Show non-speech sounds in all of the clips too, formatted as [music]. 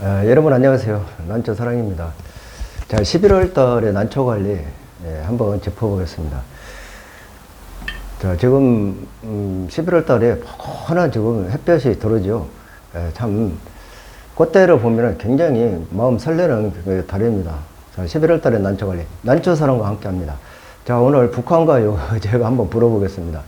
어, 여러분 안녕하세요. 난초 사랑입니다. 자, 11월 달에 난초 관리 예, 한번 짚어보겠습니다. 자, 지금 음, 11월 달에 포근한 지금 햇볕이 들어오죠. 예, 참 꽃대를 보면 굉장히 마음 설레는 그 달입니다. 자, 11월 달에 난초 관리, 난초 사랑과 함께 합니다. 자, 오늘 북한가요 [laughs] 제가 한번 불어보겠습니다.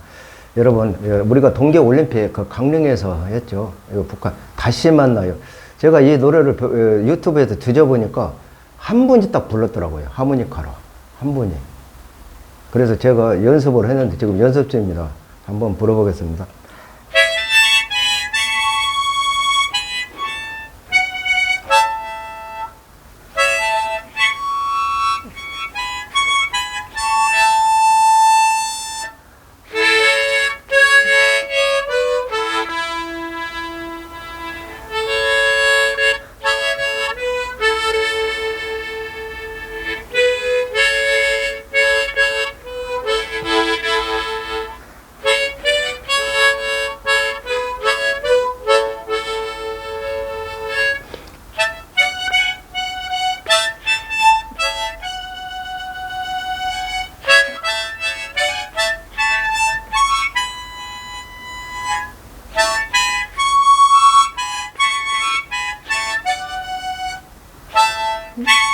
여러분, 예, 우리가 동계 올림픽 그 강릉에서 했죠. 이거 북한 다시 만나요. 제가 이 노래를 벼- 어, 유튜브에서 뒤져보니까 한 분이 딱 불렀더라고요. 하모니카로. 한 분이. 그래서 제가 연습을 했는데 지금 연습 중입니다. 한번 불어보겠습니다. Mm-hmm.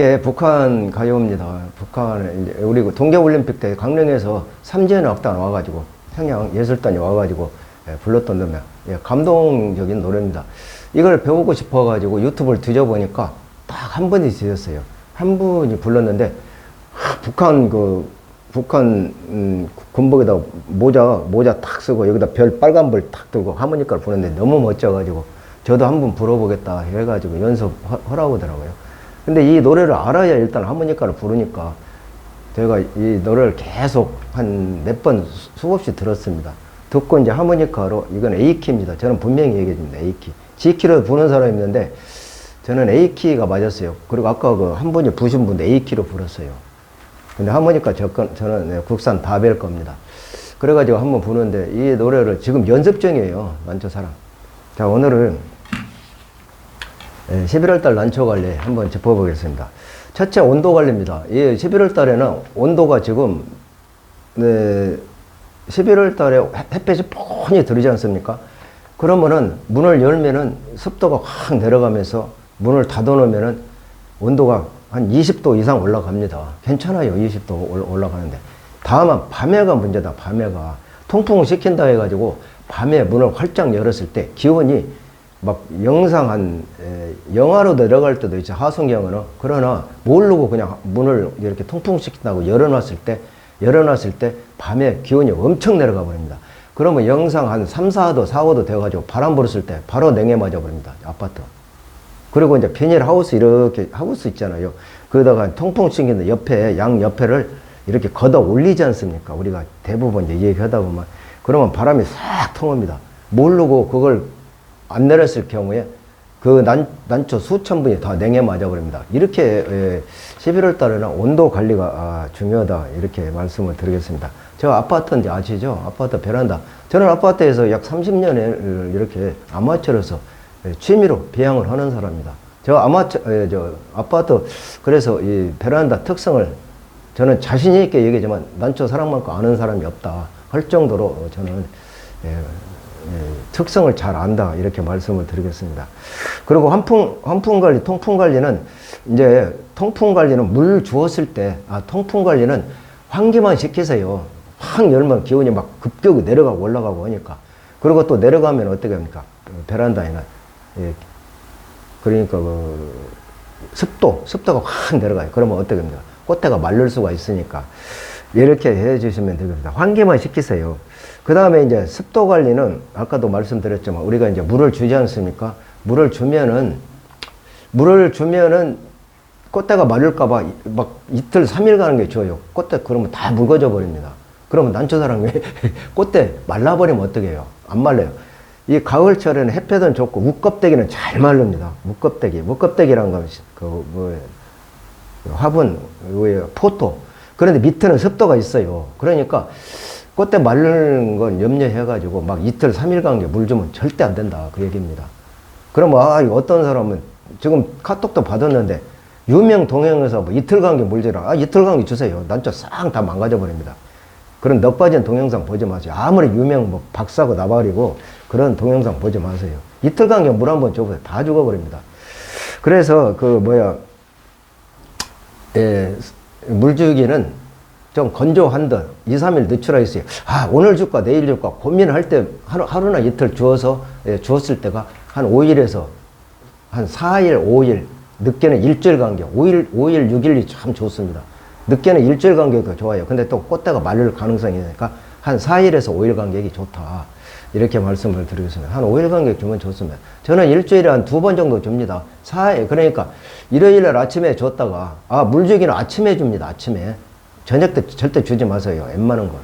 이게 북한 가요입니다. 북한, 우리 그 동계올림픽 때 강릉에서 삼재현 악단 와가지고, 평양 예술단이 와가지고, 예, 불렀던 노래. 예, 감동적인 노래입니다. 이걸 배우고 싶어가지고 유튜브를 뒤져보니까 딱 한 분이 뒤졌어요. 한 분이 불렀는데, 하, 북한 그, 북한, 음, 군복에다 모자, 모자 탁 쓰고, 여기다 별 빨간 불 탁 들고 하모니카를 부르는데 너무 멋져가지고, 저도 한번 불어보겠다 해가지고 연습 허- 하라고 하더라고요. 근데 이 노래를 알아야 일단 하모니카를 부르니까 제가 이 노래를 계속 한 몇 번 수없이 들었습니다. 듣고 이제 하모니카로 이건 A키입니다. 저는 분명히 얘기해 줍니다. A키. G키로 부는 사람이 있는데 저는 A키가 맞았어요. 그리고 아까 그 한 분이 부신 분도 A키로 불었어요. 근데 하모니카 저건 저는 네, 국산 다벨 겁니다. 그래가지고 한번 부는데 이 노래를 지금 연습 중이에요. 난초 사랑. 자 오늘은 11월 달 난초 관리 한번 짚어보겠습니다. 첫째 온도 관리입니다. 이 11월 달에는 온도가 지금 네, 11월 달에 햇- 햇볕이 뻔히 들이지 않습니까? 그러면은 문을 열면은 습도가 확 내려가면서 문을 닫아 놓으면은 온도가 한 20도 이상 올라갑니다. 괜찮아요. 20도 올- 올라가는데. 다만 밤에가 문제다. 밤에가 통풍을 시킨다 해가지고 밤에 문을 활짝 열었을 때 기온이 막 영상 한 에, 영하로 내려갈 때도 있죠 하성경은 그러나 모르고 그냥 문을 이렇게 통풍시킨다고 열어놨을 때 열어놨을 때 밤에 기온이 엄청 내려가 버립니다. 그러면 영상 한 3, 4도, 4, 5도 되어가지고 바람 불었을 때 바로 냉해 맞아 버립니다. 아파트. 그리고 이제 비닐 하우스 이렇게 하우스 있잖아요. 거기다가 통풍 층인데 옆에 양 옆에를 이렇게 걷어 올리지 않습니까? 우리가 대부분 이제 얘기하다 보면 그러면 바람이 싹 통합니다. 모르고 그걸 안 내렸을 경우에 그 난, 난초 수천 분이 다 냉해 맞아버립니다. 이렇게 예, 11월 달에는 온도 관리가 아, 중요하다 이렇게 말씀을 드리겠습니다. 저 아파트인지 아시죠? 아파트 베란다. 저는 아파트에서 약 30년을 이렇게 아마추어로서 예, 취미로 배양을 하는 사람입니다. 저 아마추어, 예, 저 아파트 그래서 이 베란다 특성을 저는 자신 있게 얘기하지만 난초 사랑만큼 아는 사람이 없다 할 정도로 저는 예, 예, 특성을 잘 안다 이렇게 말씀을 드리겠습니다. 그리고 환풍 환풍 관리, 통풍 관리는 이제 통풍 관리는 물 주었을 때 아, 통풍 관리는 환기만 시키세요. 확 열면 기온이 막 급격히 내려가고 올라가고 하니까 그리고 또 내려가면 어떻게 합니까? 그 베란다에는 예, 그러니까 그 습도 습도가 확 내려가요. 그러면 어떻게 합니까? 꽃대가 마를 수가 있으니까 이렇게 해주시면 되겠습니다. 환기만 시키세요. 그 다음에 이제 습도 관리는 아까도 말씀드렸지만 우리가 이제 물을 주지 않습니까? 물을 주면은 물을 주면은 꽃대가 마를까봐 막 이틀, 삼일 가는 게 좋아요. 꽃대 그러면 다 묽어져 버립니다. 그러면 난초사랑 왜 [laughs] 꽃대 말라버리면 어떻게 해요? 안 말라요. 이 가을철에는 햇볕은 좋고 우껍데기는 잘 마릅니다. 우껍데기. 우껍데기란 건, 그, 뭐, 화분, 왜 포토. 그런데 밑에는 습도가 있어요. 그러니까 꽃대 마르는 건 염려해가지고 막 이틀, 삼일 간게 물 주면 절대 안 된다. 그 얘기입니다. 그러면, 아, 어떤 사람은 지금 카톡도 받았는데 유명 동행에서 뭐 이틀 간게 물 주라. 아, 이틀 간게 주세요. 난저 싹 다 망가져 버립니다. 그런 넉 빠진 동영상 보지 마세요. 아무리 유명 뭐 박사고 나발이고 그런 동영상 보지 마세요. 이틀 간게 물 한 번 줘보세요. 다 죽어버립니다. 그래서 그 뭐야, 예, 물 주기는 좀 건조한 듯 2, 3일 늦추라 했어요. 아, 오늘 줄까 내일 줄까 고민을 할때 하루, 하루 나 이틀 주어서 예, 주었을 때가 한 5일에서 한 4일, 5일, 늦게는 일주일 간격, 5일, 5일, 6일이 참 좋습니다. 늦게는 일주일 간격이 좋아요. 근데 또 꽃대가 마를 가능성이 있으니까 한 4일에서 5일 간격이 좋다. 이렇게 말씀을 드리겠습니다. 한 5일 간격 주면 좋습니다. 저는 일주일에 한 두 번 정도 줍니다. 4일, 그러니까 일요일 날 아침에 줬다가, 아, 물 주기는 아침에 줍니다. 아침에. 저녁 때 절대 주지 마세요. 웬만한 걸.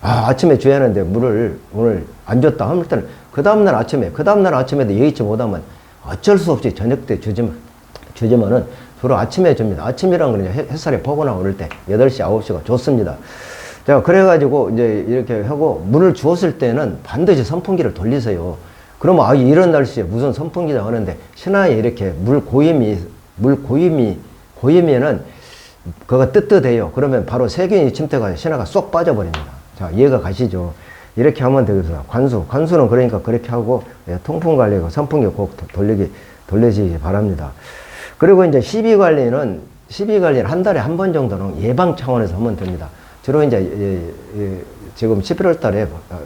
아, 아침에 줘야 하는데 물을 오늘 안 줬다 하면 일단 그 다음날 아침에, 그 다음날 아침에도 예의치 못하면 어쩔 수 없이 저녁 때 주지만, 주지만은 주로 아침에 줍니다. 아침이란 거는 햇- 햇살이 포거나 오를 때 8시, 9시가 좋습니다. 자, 그래가지고 이제 이렇게 하고 물을 주었을 때는 반드시 선풍기를 돌리세요. 그러면 아, 이런 날씨에 무슨 선풍기다 하는데 신화에 이렇게 물 고임이, 물 고임이, 고이면은 그거 뜨뜻해요. 그러면 바로 세균이 침투가 신화가 쏙 빠져버립니다. 자, 이해가 가시죠? 이렇게 하면 되겠습니다. 관수. 관수는 그러니까 그렇게 하고 예, 통풍 관리고 선풍기 꼭 도- 돌리기, 돌리시기 바랍니다. 그리고 이제 시비 관리는 시비 관리는 한 달에 한 번 정도는 예방 차원에서 하면 됩니다. 주로 이제 예, 예, 지금 11월 달에 어,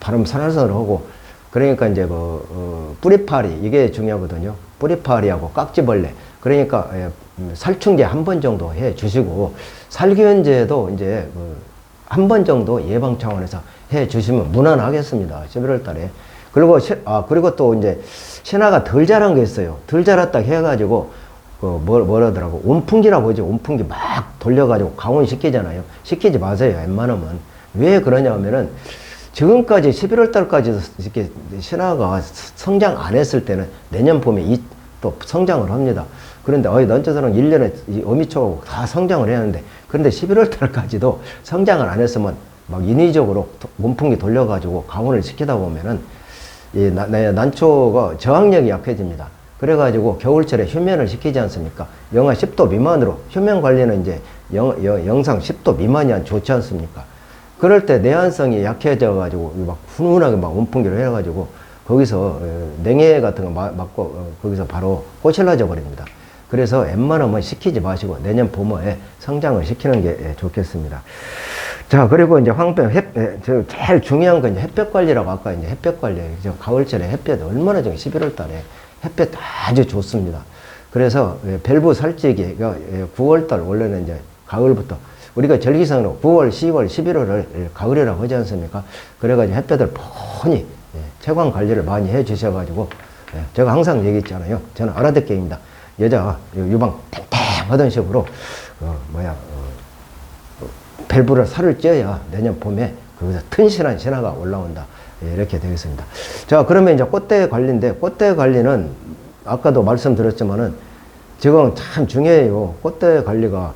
바람 산화선을 하고 그러니까 이제 그 어, 뿌리파리 이게 중요하거든요. 뿌리파리하고 깍지벌레 그러니까 예, 음, 살충제 한 번 정도 해 주시고 살균제도 이제 그한번 정도 예방 차원에서 해 주시면 무난하겠습니다. 11월 달에. 그리고 시, 아 그리고 또 이제 신화가 덜 자란 게 있어요. 덜 자랐다 해 가지고 그 뭐, 뭐라더라고 온풍기라고 하죠. 온풍기 막 돌려가지고 강원 시키잖아요. 시키지 마세요. 웬만하면 왜 그러냐면은 지금까지 11월 달까지 이렇게 신화가 성장 안 했을 때는 내년 봄에 이, 또 성장을 합니다. 그런데 어이 넌저사랑 1년에 이 어미초하고 다 성장을 하는데 그런데 11월 달까지도 성장을 안 했으면 막 인위적으로 도- 온풍기 돌려가지고 강원을 시키다 보면은 이 난초가 저항력이 약해집니다. 그래가지고 겨울철에 휴면을 시키지 않습니까? 영하 10도 미만으로 휴면 관리는 이제 영, 영, 영상 10도 미만이 안 좋지 않습니까? 그럴 때 내한성이 약해져 가지고 막 훈훈하게 막 온풍기를 해가지고 거기서 어, 냉해 같은 거 마- 맞고 어, 거기서 바로 꼬실라져 버립니다. 그래서 웬만하면 시키지 마시고 내년 봄에 성장을 시키는 게 예, 좋겠습니다. 자 그리고 이제 황병 햇, 예, 저 제일 중요한 건 햇볕 관리라고 아까 이제 햇볕 관리 저 가을철에 햇볕 얼마나 좋은 11월 달에 햇볕 아주 좋습니다. 그래서 예, 밸브 살찌기가 9월 달 원래는 이제 가을부터 우리가 절기상으로 9월, 10월, 11월을 가을이라고 하지 않습니까? 그래가지고 햇볕을 예, 채광 관리를 많이 해 주셔가지고 예, 제가 항상 얘기했잖아요. 저는 알아듣게입니다. 여자 유방 탱탱하던 식으로 어, 뭐야 어, 밸브를 살을 쪄야 내년 봄에 거기서 튼실한 신화가 올라온다. 예, 이렇게 되겠습니다. 자, 그러면 이제 꽃대 관리인데, 꽃대 관리는 아까도 말씀드렸지만은 지금 참 중요해요. 꽃대 관리가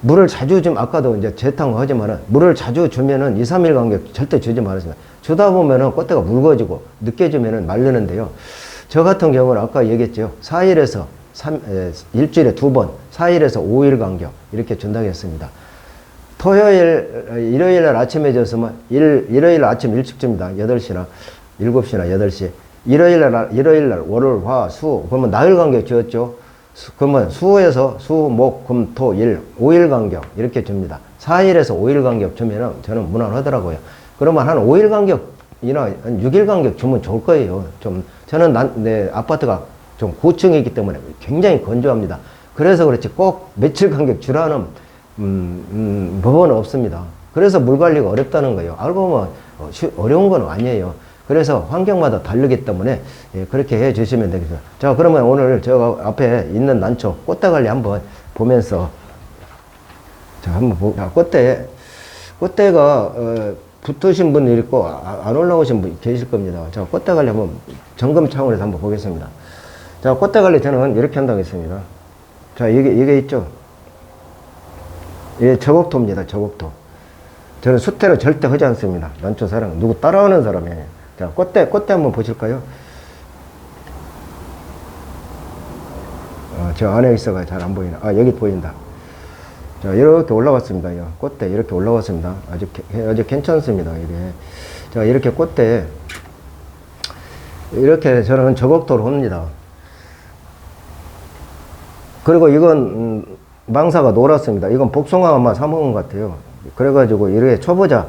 물을 자주 좀 아까도 이제 재탕 하지만은 물을 자주 주면은 2, 3일 간격 절대 주지 말았습니다. 주다 보면은 꽃대가 묽어지고 늦게 주면은 말르는데요. 저 같은 경우는 아까 얘기했죠. 4일에서 3, 에, 일주일에 두 번, 4일에서 5일 간격 이렇게 준다고 했습니다. 토요일, 일요일 날 아침에 졌으면 일, 일요일 아침 일찍 줍니다. 8시나 7시나 8시. 일요일 날, 일요일 날 월월, 화, 수. 그러면 나흘 간격 지었죠. 수- 그러면 수에서 수, 목, 금, 토, 일, 5일 간격 이렇게 줍니다. 4일에서 5일 간격 주면은 저는 무난하더라고요. 그러면 한 5일 간격이나 한 6일 간격 주면 좋을 거예요. 좀, 저는 난, 내 아파트가 좀 고층이기 때문에 굉장히 건조합니다. 그래서 그렇지 꼭 며칠 간격 주라는 음, 음, 법은 없습니다. 그래서 물 관리가 어렵다는 거예요. 알고 보면 어, 쉬- 어려운 건 아니에요. 그래서 환경마다 다르기 때문에 예, 그렇게 해 주시면 되겠습니다. 자, 그러면 오늘 저 앞에 있는 난초 꽃대 관리 한번 보면서 자, 한번 보, 자, 꽃대, 꽃대가, 어, 붙으신 분이 있고, 아- 안 올라오신 분 계실 겁니다. 자, 꽃대 관리 한번 점검 차원에서 한번 보겠습니다. 자, 꽃대 관리 저는 이렇게 한다고 했습니다. 자, 이게, 이게 있죠? 이게 저곡토입니다, 저곡토. 저는 수태를 절대 하지 않습니다. 난초 사랑. 누구 따라하는 사람이 에요. 자, 꽃대, 꽃대 한번 보실까요? 어, 저 안에 있어가 잘 안 보이나. 아, 여기 보인다. 자, 이렇게 올라왔습니다. 요 꽃대 이렇게 올라왔습니다. 아주, 개- 아주 괜찮습니다. 이게. 자, 이렇게 꽃대. 이렇게 저는 저곡토로 합니다. 그리고 이건, 음, 망사가 노랗습니다. 이건 복숭아 아마 사먹은 것 같아요. 그래가지고 이렇게 초보자,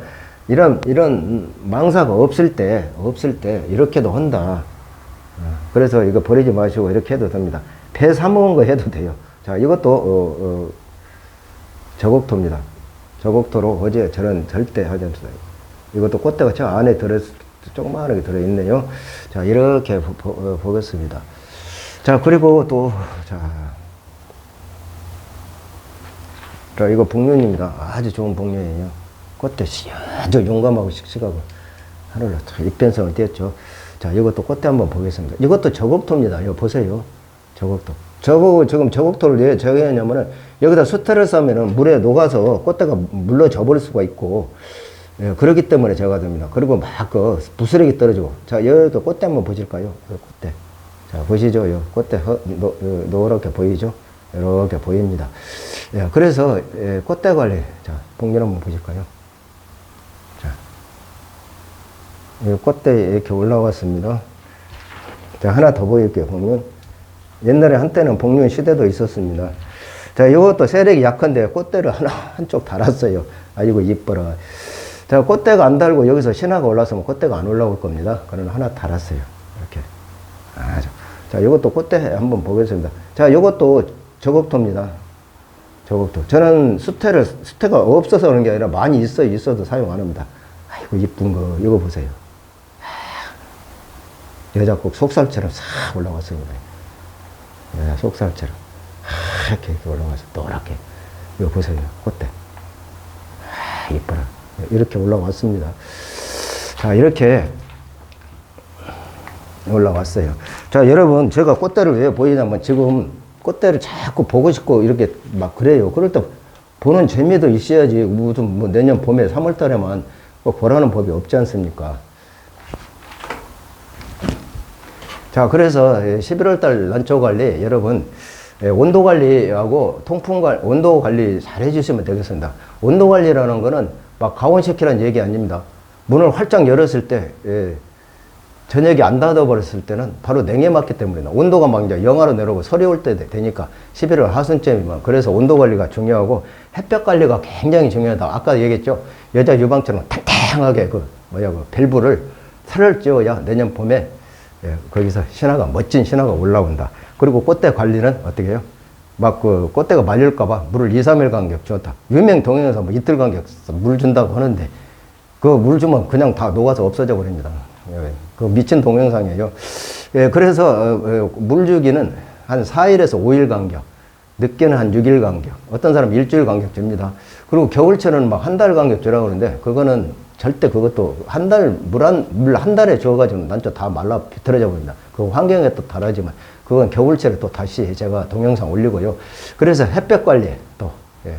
이런, 이런 음, 망사가 없을 때, 없을 때, 이렇게도 한다. 어, 그래서 이거 버리지 마시고 이렇게 해도 됩니다. 배 사먹은 거 해도 돼요. 자, 이것도, 어, 어, 저곡토입니다. 저곡토로 어제 저는 절대 하지 않습니다. 이것도 꽃대가 저 안에 들어, 조그마하게 들어 있네요. 자, 이렇게 보, 보, 어, 보겠습니다. 자, 그리고 또, 자. 자, 이거 복륜입니다. 아주 좋은 복륜이에요. 꽃대 씨, 아주 용감하고 씩씩하고 하늘로 참 입변성을 띄었죠. 자, 이것도 꽃대 한번 보겠습니다. 이것도 저곡토입니다. 이거 보세요. 저곡토. 저거 지금 저곡토를 왜 저기 했냐면은 여기다 수태를 싸면은 물에 녹아서 꽃대가 물러 져 버릴 수가 있고 예, 그렇기 때문에 제가 됩니다. 그리고 막 그 부스러기 떨어지고 자 여기도 꽃대 한번 보실까요? 요 꽃대. 자 보시죠. 요 꽃대 허, 노, 요 노랗게 보이죠? 이렇게 보입니다. 예, 그래서 예, 꽃대 관리 자 복면 한번 보실까요? 자, 이 꽃대 이렇게 올라왔습니다. 자, 하나 더 보일게요. 보면 옛날에 한때는 복륜 시대도 있었습니다. 자, 이것도 세력이 약한데 꽃대를 하나 [laughs] 한쪽 달았어요. 아이고 이뻐라. 자, 꽃대가 안 달고 여기서 신화가 올라서면 꽃대가 안 올라올 겁니다. 그러나 하나 달았어요. 이렇게. 아, 자, 자, 이것도 꽃대 한번 보겠습니다. 자, 이것도 저곡토입니다. 저것도 저는 수태를 수태가 없어서 그런 게 아니라 많이 있어 있어도 사용 안 합니다. 아이고 이쁜 거 이거 보세요. 아, 여자 꼭 속살처럼 싹 올라왔습니다. 여자 속살처럼 이렇게 이렇게 올라와서 노랗게 이거 보세요 꽃대. 아 이뻐라 이렇게 올라왔습니다. 자 이렇게 올라왔어요. 자, 여러분, 제가 꽃대를 왜 보이냐면 지금 꽃대를 자꾸 보고 싶고 이렇게 막 그래요. 그럴 때 보는 재미도 있어야지. 무슨 뭐 내년 봄에 3월 달에만 꼭 보라는 법이 없지 않습니까? 자, 그래서 11월 달 난초 관리 여러분 예, 온도 관리하고 통풍 관리, 온도 관리 잘 해주시면 되겠습니다. 온도 관리라는 거는 막 가온시키라는 얘기 아닙니다. 문을 활짝 열었을 때, 예, 저녁에 안 닫아버렸을 때는 바로 냉해 맞기 때문이다. 온도가 막 이제 영하로 내려오고 서리 올 때 되니까 11월 하순쯤이면 그래서 온도 관리가 중요하고 햇볕 관리가 굉장히 중요하다. 아까 얘기했죠. 여자 유방처럼 탱탱하게 그 뭐야 그 밸브를 살을 찌워야 내년 봄에 예, 거기서 신화가 멋진 신화가 올라온다. 그리고 꽃대 관리는 어떻게 해요? 막 그 꽃대가 말릴까봐 물을 2, 3일 간격 줬다. 유명 동행에서 뭐 이틀 간격 물 준다고 하는데 그 물 주면 그냥 다 녹아서 없어져 버립니다. 예, 그 미친 동영상이에요. 예, 그래서 어, 어, 물 주기는 한 4일에서 5일 간격, 늦게는 한 6일 간격, 어떤 사람 일주일 간격 줍니다. 그리고 겨울철은 막 한 달 간격 주라고 그러는데 그거는 절대 그것도 한 달, 물 한, 물 한 달에 줘가지고 난저 다 말라 비틀어져 버립니다. 그 환경에 또 다르지만 그건 겨울철에 또 다시 제가 동영상 올리고요. 그래서 햇볕 관리 또, 예.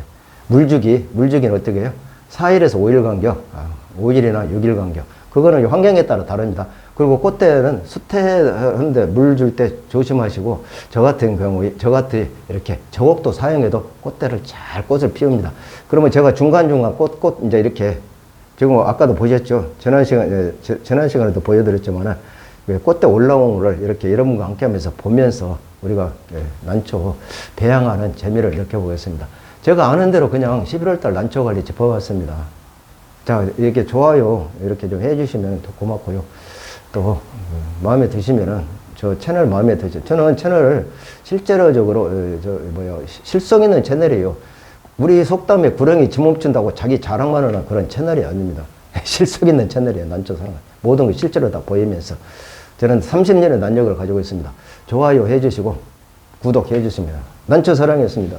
물 주기, 물 주기는 어떻게 해요? 4일에서 5일 간격, 아, 5일이나 6일 간격. 그거는 환경에 따라 다릅니다. 그리고 꽃대는 수태하는데 물 줄 때 조심하시고 저 같은 경우에 저 같은 이렇게 저곡도 사용해도 꽃대를 잘 꽃을 피웁니다. 그러면 제가 중간중간 꽃, 꽃 이제 이렇게 지금 아까도 보셨죠? 지난 시간, 에, 저- 지난 시간에도 보여드렸지만은 왜 꽃대 올라온 거를 이렇게 여러분과 함께 하면서 보면서 우리가 예, 난초 배양하는 재미를 느껴보겠습니다. 제가 아는 대로 그냥 11월달 난초 관리 짚어봤습니다. 자, 이렇게 좋아요 이렇게 좀 해주시면 더 고맙고요. 또 음, 마음에 드시면은 저 채널 마음에 드죠. 저는 채널을 실제로적으로 어, 저 뭐야 시- 실성 있는 채널이에요. 우리 속담에 구렁이 지몸친다고 자기 자랑만 하는 그런 채널이 아닙니다. [laughs] 실속 있는 채널이에요. 난초사랑 모든 게 실제로 다 보이면서 저는 30년의 난력을 가지고 있습니다. 좋아요 해주시고 구독해 주십니다. 난초사랑이었습니다.